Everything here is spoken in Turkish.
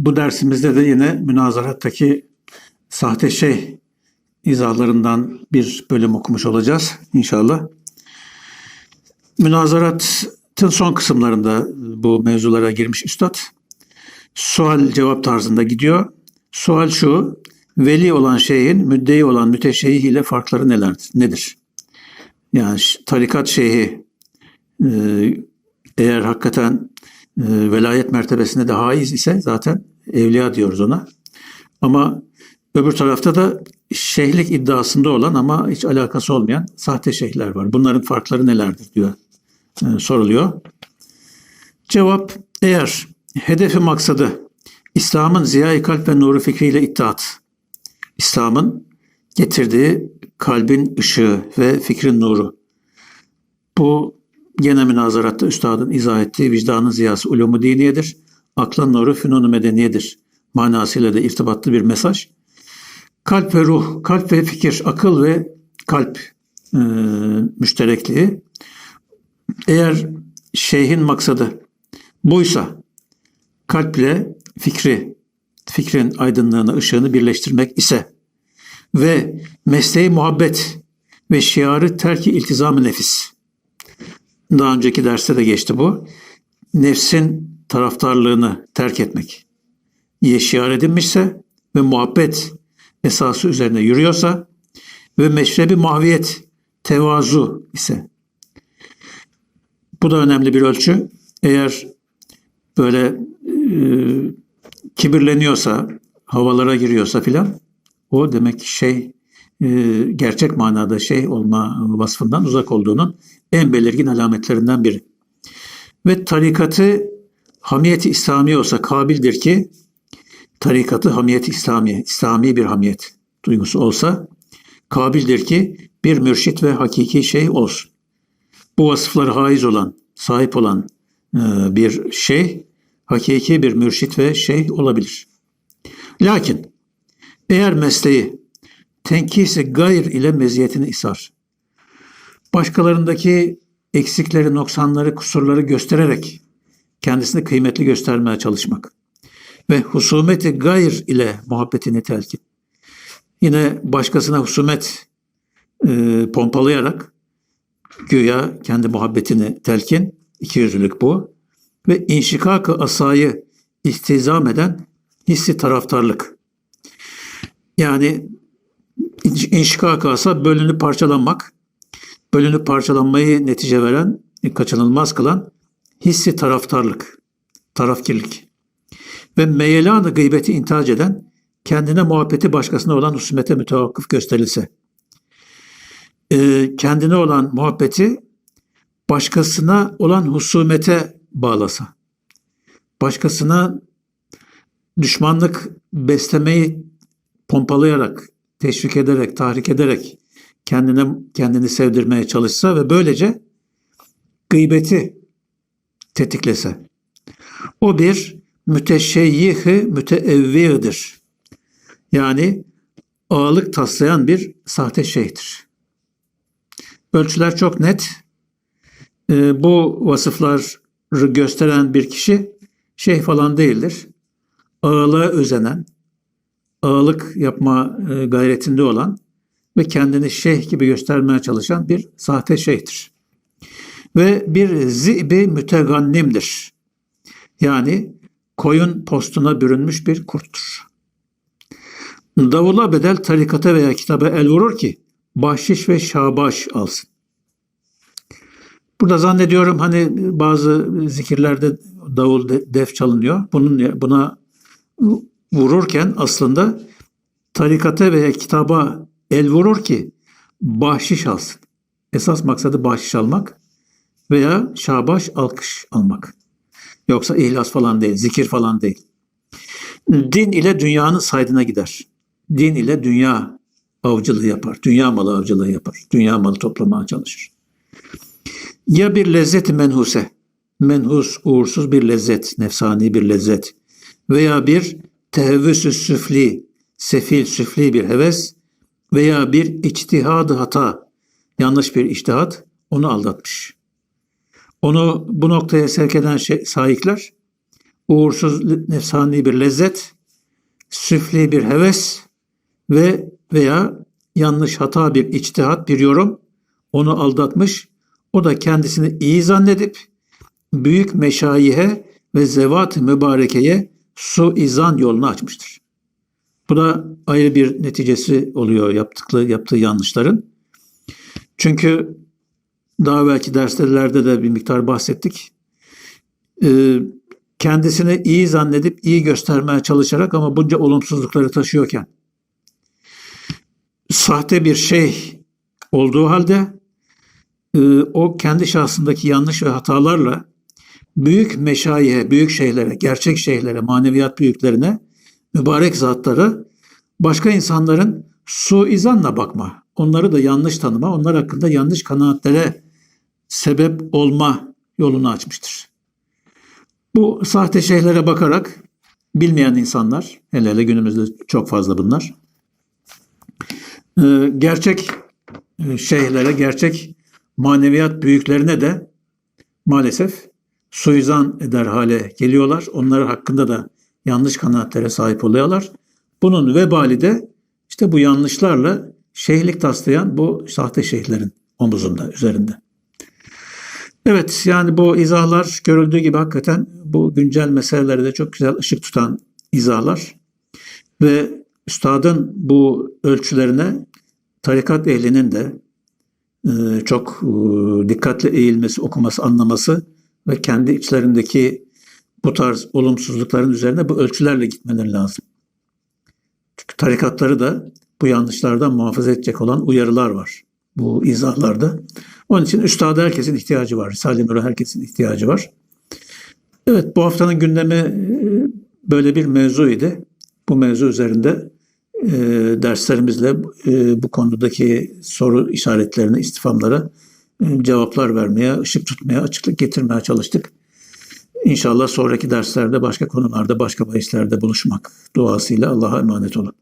Bu dersimizde de yine münazarattaki sahte şey izahlarından bir bölüm okumuş olacağız inşallah. Münazaratın son kısımlarında bu mevzulara girmiş üstad. Sual cevap tarzında gidiyor. Sual şu, veli olan şeyin müddei olan müteşeyyih ile farkları nelerdir, nedir? Yani tarikat şeyhi e, eğer hakikaten e, velayet mertebesinde de haiz ise zaten evliya diyoruz ona. Ama öbür tarafta da şeyhlik iddiasında olan ama hiç alakası olmayan sahte şeyhler var. Bunların farkları nelerdir diyor e, soruluyor. Cevap eğer hedefi maksadı İslam'ın ziyai kalp ve nuru fikriyle ittihat, İslam'ın getirdiği kalbin ışığı ve fikrin nuru. Bu gene münazaratta üstadın izah ettiği vicdanın ziyası ulumu diniyedir. Aklın nuru fünunu medeniyedir. Manasıyla da irtibatlı bir mesaj. Kalp ve ruh, kalp ve fikir, akıl ve kalp e, müşterekliği. Eğer şeyhin maksadı buysa kalple fikri, fikrin aydınlığını, ışığını birleştirmek ise ve mesleği muhabbet ve şiarı terki iltizam-ı nefis. Daha önceki derste de geçti bu. Nefsin taraftarlığını terk etmek. Ye şiar edinmişse ve muhabbet esası üzerine yürüyorsa ve meşrebi mahviyet, tevazu ise. Bu da önemli bir ölçü. Eğer böyle e, kibirleniyorsa, havalara giriyorsa filan o demek şey e, gerçek manada şey olma vasfından uzak olduğunun en belirgin alametlerinden biri. Ve tarikatı hamiyeti İslami olsa kabildir ki tarikatı hamiyeti İslami, İslami bir hamiyet duygusu olsa kabildir ki bir mürşit ve hakiki şey olsun. Bu vasıflara haiz olan, sahip olan e, bir şey, hakiki bir mürşit ve şey olabilir. Lakin eğer mesleği tenkisi gayr ile meziyetini isar, başkalarındaki eksikleri, noksanları, kusurları göstererek kendisini kıymetli göstermeye çalışmak ve husumeti gayr ile muhabbetini telkin. Yine başkasına husumet e, pompalayarak güya kendi muhabbetini telkin, ikiyüzlülük bu ve inşikak-ı asayı ihtizam eden hissi taraftarlık. Yani inşikak asa bölünüp parçalanmak, bölünüp parçalanmayı netice veren, kaçınılmaz kılan hissi taraftarlık, tarafkirlik ve meyelanı gıybeti intihac eden kendine muhabbeti başkasına olan husumete mütevakkıf gösterilse. Ee, kendine olan muhabbeti başkasına olan husumete bağlasa. Başkasına düşmanlık beslemeyi pompalayarak, teşvik ederek, tahrik ederek kendine kendini sevdirmeye çalışsa ve böylece gıybeti tetiklese. O bir müteşeyyih-i müteevvidir. Yani ağalık taslayan bir sahte şeyhtir. Ölçüler çok net. Ee, bu vasıfları gösteren bir kişi şeyh falan değildir. Ağalığa özenen, ağalık yapma e, gayretinde olan ve kendini şeyh gibi göstermeye çalışan bir sahte şeyhtir. Ve bir zibi mütegannimdir. Yani koyun postuna bürünmüş bir kurttur. Davula bedel tarikata veya kitaba el vurur ki bahşiş ve şabaş alsın. Burada zannediyorum hani bazı zikirlerde davul def çalınıyor. Bunun buna vururken aslında tarikata veya kitaba el vurur ki bahşiş alsın. Esas maksadı bahşiş almak veya şabaş alkış almak. Yoksa ihlas falan değil, zikir falan değil. Din ile dünyanın saydına gider. Din ile dünya avcılığı yapar. Dünya malı avcılığı yapar. Dünya malı toplamaya çalışır. Ya bir lezzet menhuse, menhus, uğursuz bir lezzet, nefsani bir lezzet veya bir tehevvüsü süfli, sefil süfli bir heves veya bir içtihadı hata, yanlış bir içtihat onu aldatmış. Onu bu noktaya sevk eden şey, sahipler uğursuz nefsani bir lezzet, süfli bir heves ve veya yanlış hata bir içtihat, bir yorum onu aldatmış. O da kendisini iyi zannedip büyük meşayihe ve zevat-ı mübarekeye su izan yolunu açmıştır. Bu da ayrı bir neticesi oluyor yaptıkları, yaptığı yanlışların. Çünkü daha belki derslerde de bir miktar bahsettik. Ee, kendisini iyi zannedip iyi göstermeye çalışarak ama bunca olumsuzlukları taşıyorken sahte bir şey olduğu halde e, o kendi şahsındaki yanlış ve hatalarla büyük meşayihe, büyük şeylere, gerçek şeylere, maneviyat büyüklerine, mübarek zatlara başka insanların suizanla bakma, onları da yanlış tanıma, onlar hakkında yanlış kanaatlere sebep olma yolunu açmıştır. Bu sahte şeylere bakarak bilmeyen insanlar, hele hele günümüzde çok fazla bunlar, e, gerçek e, şeyhlere, gerçek maneviyat büyüklerine de maalesef suizan eder hale geliyorlar. Onlar hakkında da yanlış kanaatlere sahip oluyorlar. Bunun vebali de işte bu yanlışlarla şeyhlik taslayan bu sahte şeyhlerin omuzunda, üzerinde. Evet yani bu izahlar görüldüğü gibi hakikaten bu güncel meselelere de çok güzel ışık tutan izahlar. Ve üstadın bu ölçülerine tarikat ehlinin de e, çok e, dikkatli eğilmesi, okuması, anlaması ve kendi içlerindeki bu tarz olumsuzlukların üzerine bu ölçülerle gitmeleri lazım. Çünkü tarikatları da bu yanlışlardan muhafaza edecek olan uyarılar var bu izahlarda. Onun için üstada herkesin ihtiyacı var. Risale-i Nur'a herkesin ihtiyacı var. Evet bu haftanın gündemi e, böyle bir mevzuydu. Bu mevzu üzerinde e, derslerimizle e, bu konudaki soru işaretlerine, istifamlara e, cevaplar vermeye, ışık tutmaya, açıklık getirmeye çalıştık. İnşallah sonraki derslerde başka konularda, başka bahislerde buluşmak duasıyla Allah'a emanet olun.